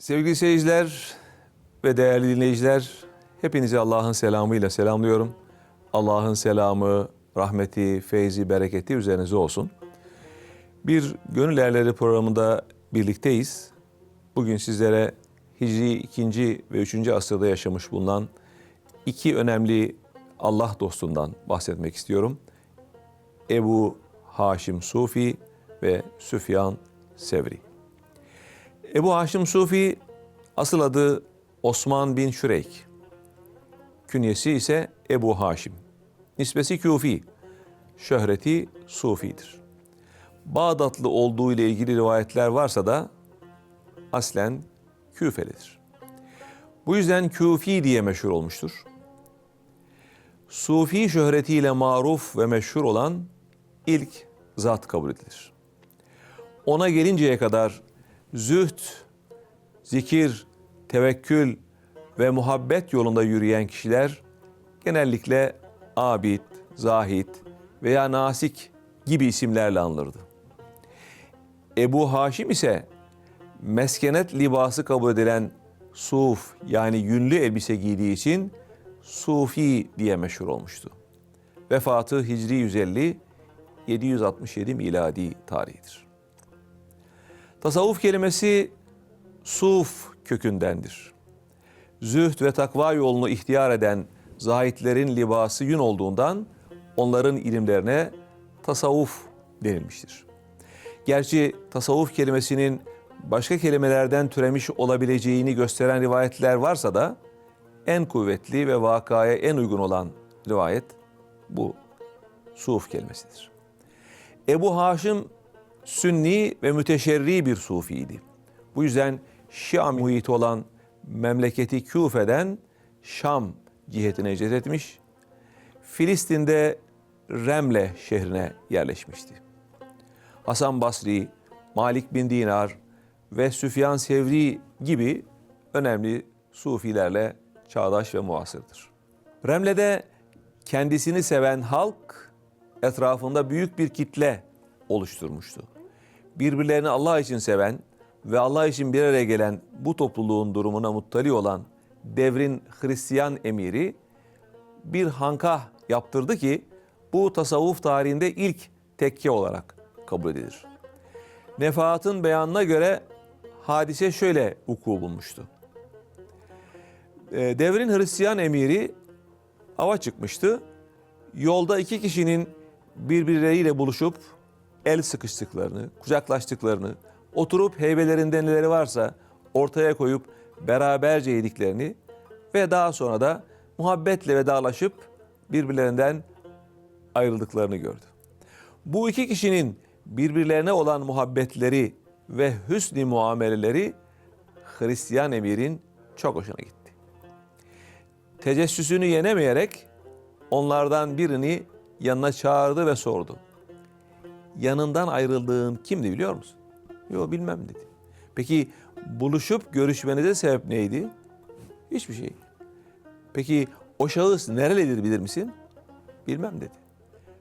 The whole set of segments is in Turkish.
Sevgili seyirciler ve değerli dinleyiciler, hepinizi Allah'ın selamıyla selamlıyorum. Allah'ın selamı, rahmeti, feyzi, bereketi üzerinize olsun. Bir Gönül Erleri programında birlikteyiz. Bugün sizlere Hicri 2. ve 3. asırda yaşamış bulunan iki önemli Allah dostundan bahsetmek istiyorum. Ebu Haşim Sufi ve Süfyan Sevri. Ebu Haşim Sufi asıl adı Osman bin Şüreyk. Künyesi ise Ebu Haşim. Nisbesi Küfi, şöhreti Sufi'dir. Bağdatlı olduğu ile ilgili rivayetler varsa da aslen Küfelidir. Bu yüzden Küfi diye meşhur olmuştur. Sufi şöhretiyle maruf ve meşhur olan ilk zat kabul edilir. Ona gelinceye kadar zühd, zikir, tevekkül ve muhabbet yolunda yürüyen kişiler genellikle abid, zahid veya nasik gibi isimlerle anılırdı. Ebu Haşim ise meskenet libası kabul edilen suf yani yünlü elbise giydiği için Sufi diye meşhur olmuştu. Vefatı Hicri 150 767 miladi tarihidir. Tasavvuf kelimesi suf kökündendir. Zühd ve takva yolunu ihtiyar eden zahitlerin libası yün olduğundan onların ilimlerine tasavvuf denilmiştir. Gerçi tasavvuf kelimesinin başka kelimelerden türemiş olabileceğini gösteren rivayetler varsa da en kuvvetli ve vakaya en uygun olan rivayet bu suf kelimesidir. Ebu Haşim sünni ve müteşerri bir sufiydi. Bu yüzden Şia muhiti olan memleketi Küfe'den Şam cihetine hicret etmiş. Filistin'de Remle şehrine yerleşmişti. Hasan Basri, Malik bin Dinar ve Süfyan Sevri gibi önemli sufilerle çağdaş ve muasırdır. Remle'de kendisini seven halk etrafında büyük bir kitle oluşturmuştu. Birbirlerini Allah için seven ve Allah için bir araya gelen bu topluluğun durumuna muttali olan devrin Hristiyan emiri bir hankah yaptırdı ki bu tasavvuf tarihinde ilk tekke olarak kabul edilir. Nefahat'ın beyanına göre hadise şöyle vuku bulmuştu. E, devrin Hristiyan emiri ava çıkmıştı. Yolda iki kişinin birbirleriyle buluşup el sıkıştıklarını, kucaklaştıklarını, oturup heybelerinde neleri varsa ortaya koyup beraberce yediklerini ve daha sonra da muhabbetle vedalaşıp birbirlerinden ayrıldıklarını gördü. Bu iki kişinin birbirlerine olan muhabbetleri ve hüsn-i muameleleri Hristiyan emirin çok hoşuna gitti. Tecessüsünü yenemeyerek onlardan birini yanına çağırdı ve sordu. Yanından ayrıldığın kimdi biliyor musun? Yok bilmem dedi. Peki buluşup görüşmenize sebep neydi? Hiçbir şey. Peki o şahıs nerelidir bilir misin? Bilmem dedi.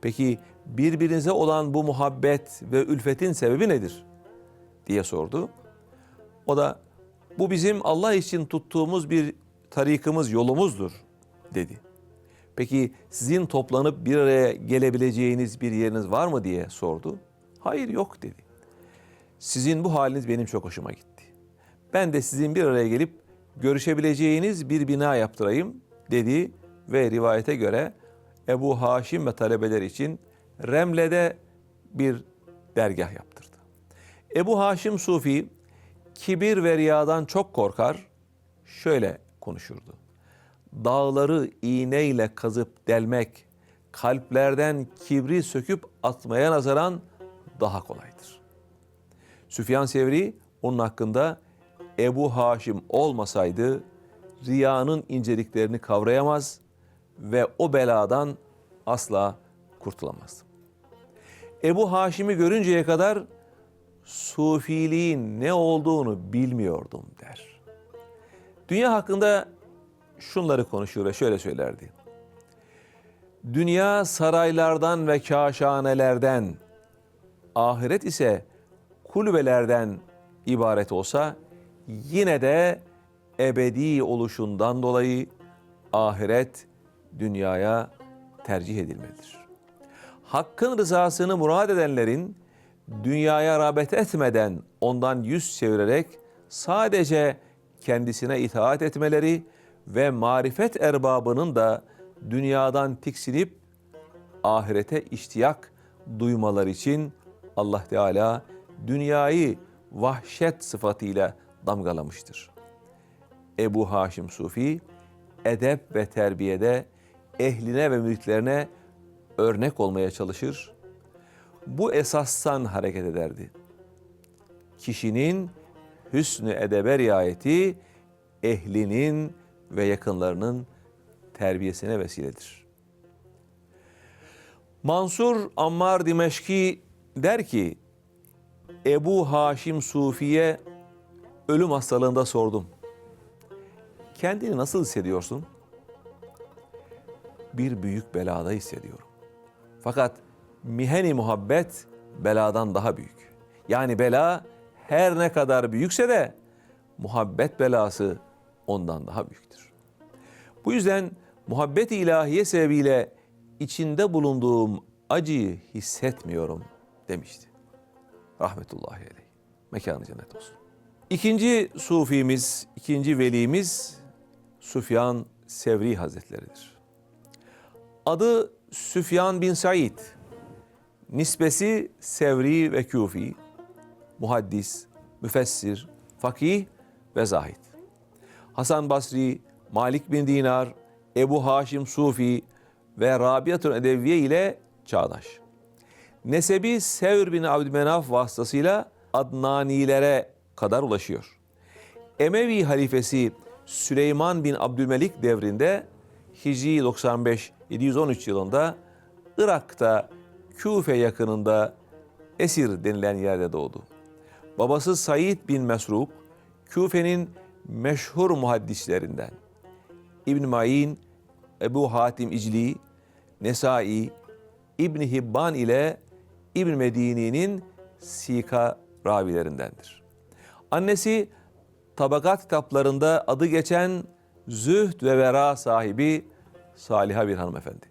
Peki birbirinize olan bu muhabbet ve ülfetin sebebi nedir? diye sordu. O da bu bizim Allah için tuttuğumuz bir tarikımız, yolumuzdur dedi. Peki sizin toplanıp bir araya gelebileceğiniz bir yeriniz var mı diye sordu. Hayır yok dedi. Sizin bu haliniz benim çok hoşuma gitti. Ben de sizin bir araya gelip görüşebileceğiniz bir bina yaptırayım dedi ve rivayete göre Ebu Haşim ve talebeler için Remle'de bir dergah yaptırdı. Ebu Haşim Sufi kibir ve riyadan çok korkar, şöyle konuşurdu. Dağları iğneyle kazıp delmek, kalplerden kibri söküp atmaya nazaran daha kolaydır. Süfyan Sevri onun hakkında Ebu Haşim olmasaydı riyanın inceliklerini kavrayamaz ve o beladan asla kurtulamazdı. Ebu Haşim'i görünceye kadar sufiliğin ne olduğunu bilmiyordum der. Dünya hakkında şunları konuşuyor ve şöyle söylerdi. Dünya saraylardan ve kaşanelerden, ahiret ise kulübelerden ibaret olsa yine de ebedi oluşundan dolayı ahiret dünyaya tercih edilmelidir. Hakkın rızasını murad edenlerin dünyaya rağbet etmeden ondan yüz çevirerek sadece kendisine itaat etmeleri ve marifet erbabının da dünyadan tiksinip ahirete iştiyak duymaları için Allah Teala dünyayı vahşet sıfatıyla damgalamıştır. Ebu Haşim Sufi edep ve terbiyede ehline ve müritlerine örnek olmaya çalışır. Bu esastan hareket ederdi. Kişinin hüsnü edebe riayeti ehlinin ve yakınlarının terbiyesine vesiledir. Mansur Ammar Dimeşki der ki, Ebu Haşim Sufi'ye ölüm hastalığında sordum. Kendini nasıl hissediyorsun? Bir büyük belada hissediyorum. Fakat miheni muhabbet beladan daha büyük. Yani bela her ne kadar büyükse de muhabbet belası ondan daha büyüktür. Bu yüzden muhabbet ilahiye sebebiyle içinde bulunduğum acıyı hissetmiyorum demişti. Rahmetullahi aleyh. Mekanı cennet olsun. İkinci sufimiz, ikinci velimiz Süfyan Sevri Hazretleri'dir. Adı Süfyan bin Said. Nisbesi Sevri ve Küfi. Muhaddis, müfessir, fakih ve zahid. Hasan Basri, Malik bin Dinar, Ebu Haşim Sufi ve Rabiatun Edeviye ile çağdaş. Nesebi Sevr bin Abdümenaf vasıtasıyla Adnanilere kadar ulaşıyor. Emevi halifesi Süleyman bin Abdülmelik devrinde Hicri 95-713 yılında Irak'ta Küfe yakınında Esir denilen yerde doğdu. Babası Said bin Mesruk, Küfe'nin meşhur muhaddislerinden. İbn Mayin, Ebu Hatim İcli, Nesai, İbn Hibban ile İbn Medini'nin Sika ravilerindendir. Annesi tabakat kitaplarında adı geçen zühd ve vera sahibi Saliha bir hanımefendi.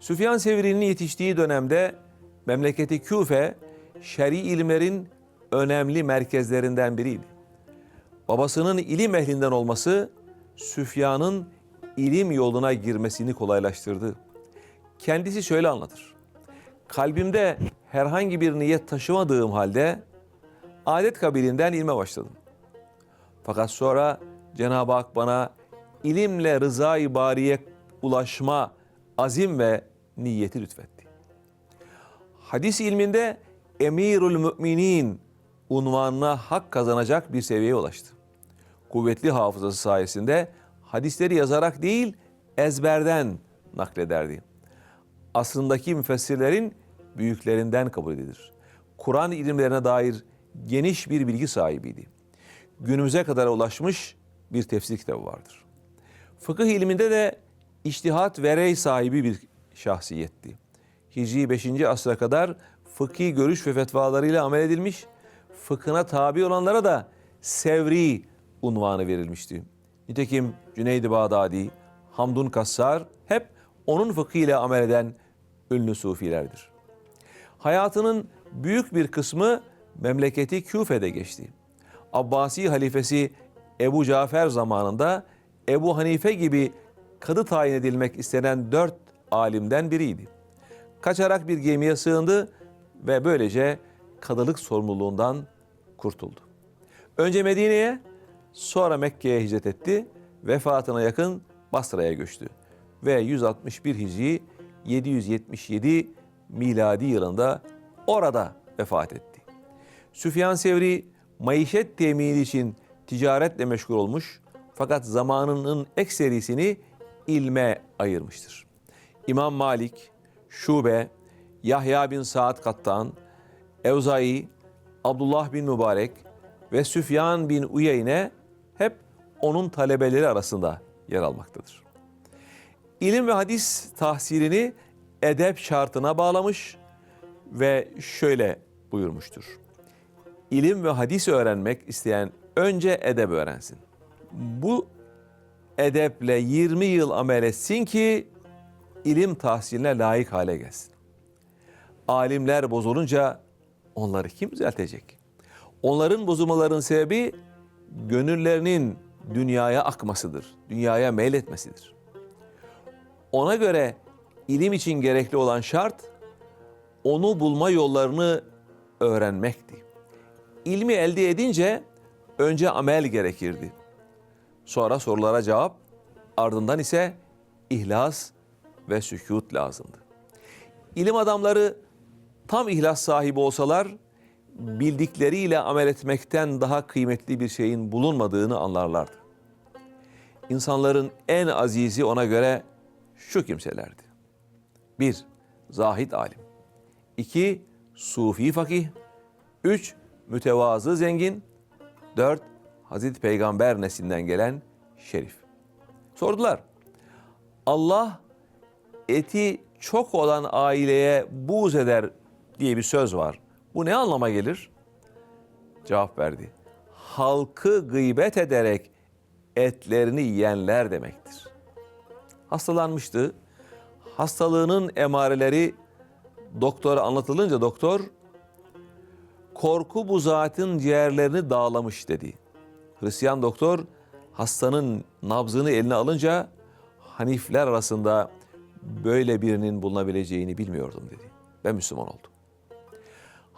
Süfyan Sevri'nin yetiştiği dönemde memleketi Küfe, şer'i ilimlerin önemli merkezlerinden biriydi. Babasının ilim ehlinden olması Süfyan'ın ilim yoluna girmesini kolaylaştırdı. Kendisi şöyle anlatır. Kalbimde herhangi bir niyet taşımadığım halde adet kabilinden ilme başladım. Fakat sonra Cenab-ı Hak bana ilimle rıza-i bariye ulaşma azim ve niyeti lütfetti. Hadis ilminde emirül müminin unvanına hak kazanacak bir seviyeye ulaştı. Kuvvetli hafızası sayesinde hadisleri yazarak değil ezberden naklederdi. Asrındaki müfessirlerin büyüklerinden kabul edilir. Kur'an ilimlerine dair geniş bir bilgi sahibiydi. Günümüze kadar ulaşmış bir tefsir kitabı vardır. Fıkıh ilminde de iştihat ve rey sahibi bir şahsiyetti. Hicri 5. asra kadar fıkhi görüş ve fetvalarıyla amel edilmiş, fıkhına tabi olanlara da sevri unvanı verilmişti. Nitekim Cüneyd-i Bağdadi, Hamdun Kassar hep onun fıkhıyla amel eden ünlü sufilerdir. Hayatının büyük bir kısmı memleketi Küfe'de geçti. Abbasi halifesi Ebu Cafer zamanında Ebu Hanife gibi kadı tayin edilmek istenen dört alimden biriydi. Kaçarak bir gemiye sığındı ve böylece kadılık sorumluluğundan kurtuldu. Önce Medine'ye, sonra Mekke'ye hicret etti. Vefatına yakın Basra'ya göçtü. Ve 161 Hicri 777 miladi yılında orada vefat etti. Süfyan Sevri maişet temini için ticaretle meşgul olmuş fakat zamanının ekserisini ilme ayırmıştır. İmam Malik, Şube, Yahya bin Saad Kattan, Evzai, Abdullah bin Mübarek ve Süfyan bin Uyeyne hep onun talebeleri arasında yer almaktadır. İlim ve hadis tahsilini edep şartına bağlamış ve şöyle buyurmuştur. İlim ve hadis öğrenmek isteyen önce edep öğrensin. Bu edeple 20 yıl amel etsin ki ilim tahsiline layık hale gelsin. Alimler bozulunca onları kim düzeltecek? Onların bozulmaların sebebi gönüllerinin dünyaya akmasıdır. Dünyaya meyletmesidir. Ona göre ilim için gerekli olan şart onu bulma yollarını öğrenmekti. İlmi elde edince önce amel gerekirdi. Sonra sorulara cevap, ardından ise ihlas ve sükut lazımdı. İlim adamları tam ihlas sahibi olsalar bildikleriyle amel etmekten daha kıymetli bir şeyin bulunmadığını anlarlardı. İnsanların en azizi ona göre şu kimselerdi. 1. Zahid alim. 2. Sufi fakih. 3. Mütevazı zengin. 4. Hazreti Peygamber neslinden gelen şerif. Sordular. Allah eti çok olan aileye buğz eder diye bir söz var. Bu ne anlama gelir? Cevap verdi. Halkı gıybet ederek etlerini yiyenler demektir. Hastalanmıştı. Hastalığının emareleri doktora anlatılınca doktor korku bu zatın ciğerlerini dağlamış dedi. Hristiyan doktor hastanın nabzını eline alınca Hanifler arasında böyle birinin bulunabileceğini bilmiyordum dedi. Ben Müslüman oldum.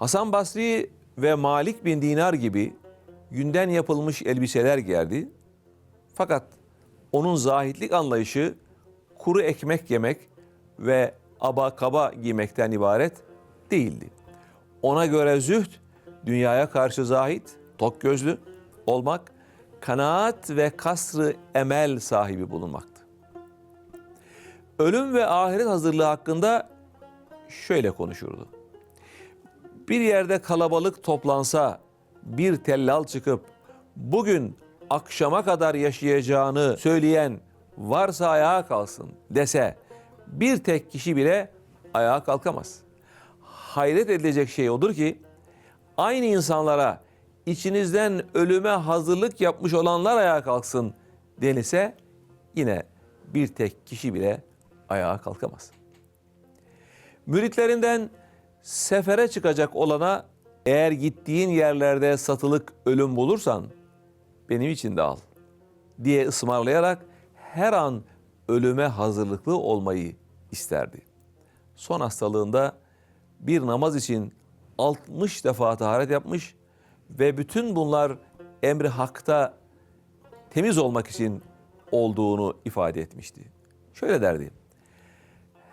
Hasan Basri ve Malik bin Dinar gibi günden yapılmış elbiseler giyerdi. Fakat onun zahitlik anlayışı kuru ekmek yemek ve aba kaba giymekten ibaret değildi. Ona göre zühd, dünyaya karşı zahit, tok gözlü olmak, kanaat ve kasrı emel sahibi bulunmaktı. Ölüm ve ahiret hazırlığı hakkında şöyle konuşurdu. Bir yerde kalabalık toplansa, bir tellal çıkıp bugün akşama kadar yaşayacağını söyleyen varsa ayağa kalsın dese bir tek kişi bile ayağa kalkamaz. Hayret edilecek şey odur ki aynı insanlara içinizden ölüme hazırlık yapmış olanlar ayağa kalksın denilse yine bir tek kişi bile ayağa kalkamaz. Müritlerinden sefere çıkacak olana eğer gittiğin yerlerde satılık ölüm bulursan benim için de al diye ısmarlayarak her an ölüme hazırlıklı olmayı isterdi. Son hastalığında bir namaz için 60 defa taharet yapmış ve bütün bunlar emri hakta temiz olmak için olduğunu ifade etmişti. Şöyle derdi.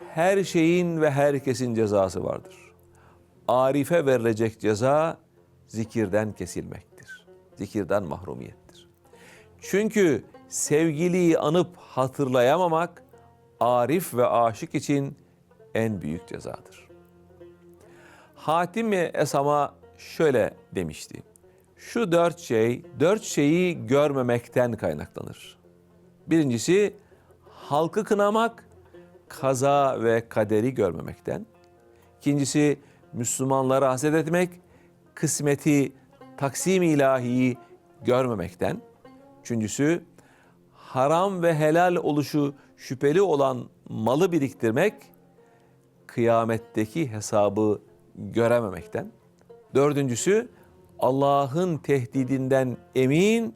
Her şeyin ve herkesin cezası vardır. Arife verilecek ceza zikirden kesilmektir. Zikirden mahrumiyettir. Çünkü sevgiliyi anıp hatırlayamamak arif ve aşık için en büyük cezadır. Hatim Esam'a şöyle demişti. Şu dört şey, dört şeyi görmemekten kaynaklanır. Birincisi halkı kınamak, kaza ve kaderi görmemekten. İkincisi Müslümanlara haset etmek, kısmeti, taksim ilahiyi görmemekten. Üçüncüsü haram ve helal oluşu şüpheli olan malı biriktirmek, kıyametteki hesabı görememekten. Dördüncüsü Allah'ın tehdidinden emin,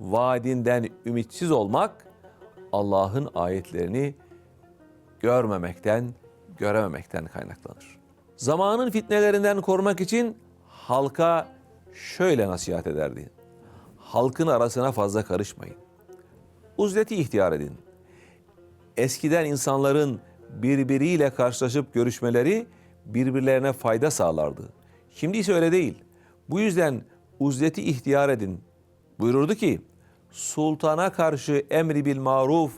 vaadinden ümitsiz olmak, Allah'ın ayetlerini görmemekten, görememekten kaynaklanır. Zamanın fitnelerinden korumak için halka şöyle nasihat ederdi. Halkın arasına fazla karışmayın. Uzleti ihtiyar edin. Eskiden insanların birbiriyle karşılaşıp görüşmeleri birbirlerine fayda sağlardı. Şimdi ise öyle değil. Bu yüzden uzleti ihtiyar edin. Buyururdu ki, sultana karşı emri bil maruf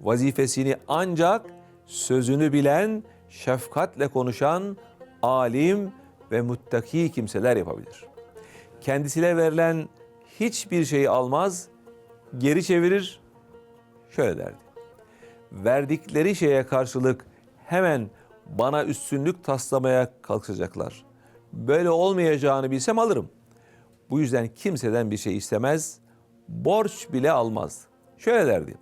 vazifesini ancak sözünü bilen, şefkatle konuşan, alim ve muttaki kimseler yapabilir. Kendisine verilen hiçbir şeyi almaz, geri çevirir, şöyle derdi. Verdikleri şeye karşılık hemen bana üstünlük taslamaya kalkacaklar. Böyle olmayacağını bilsem alırım. Bu yüzden kimseden bir şey istemez, borç bile almaz. Şöyle derdi,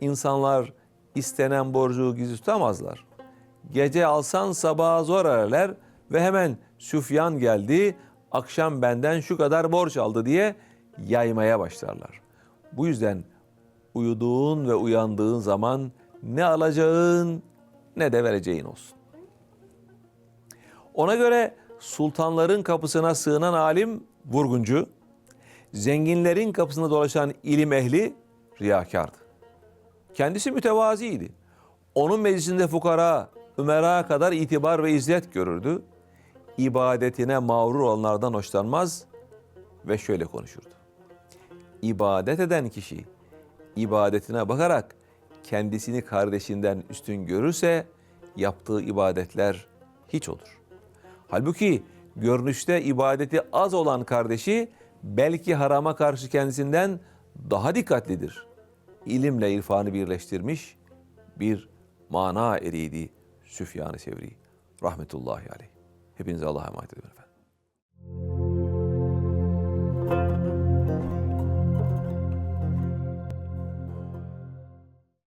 insanlar istenen borcu gizli tutamazlar. Gece alsan sabaha zor ararlar ve hemen Süfyan geldi, akşam benden şu kadar borç aldı diye yaymaya başlarlar. Bu yüzden uyuduğun ve uyandığın zaman ne alacağın ne de vereceğin olsun. Ona göre sultanların kapısına sığınan alim vurguncu, zenginlerin kapısında dolaşan ilim ehli riyakardı. Kendisi mütevaziydi. Onun meclisinde fukara, ümera kadar itibar ve izzet görürdü. İbadetine mağrur olanlardan hoşlanmaz ve şöyle konuşurdu. İbadet eden kişi ibadetine bakarak kendisini kardeşinden üstün görürse yaptığı ibadetler hiç olur. Halbuki görünüşte ibadeti az olan kardeşi belki harama karşı kendisinden daha dikkatlidir. İlimle irfanı birleştirmiş bir mana eriydi Süfyan-ı Sevri. Rahmetullahi aleyh. Hepinize Allah'a emanet ediyorum efendim.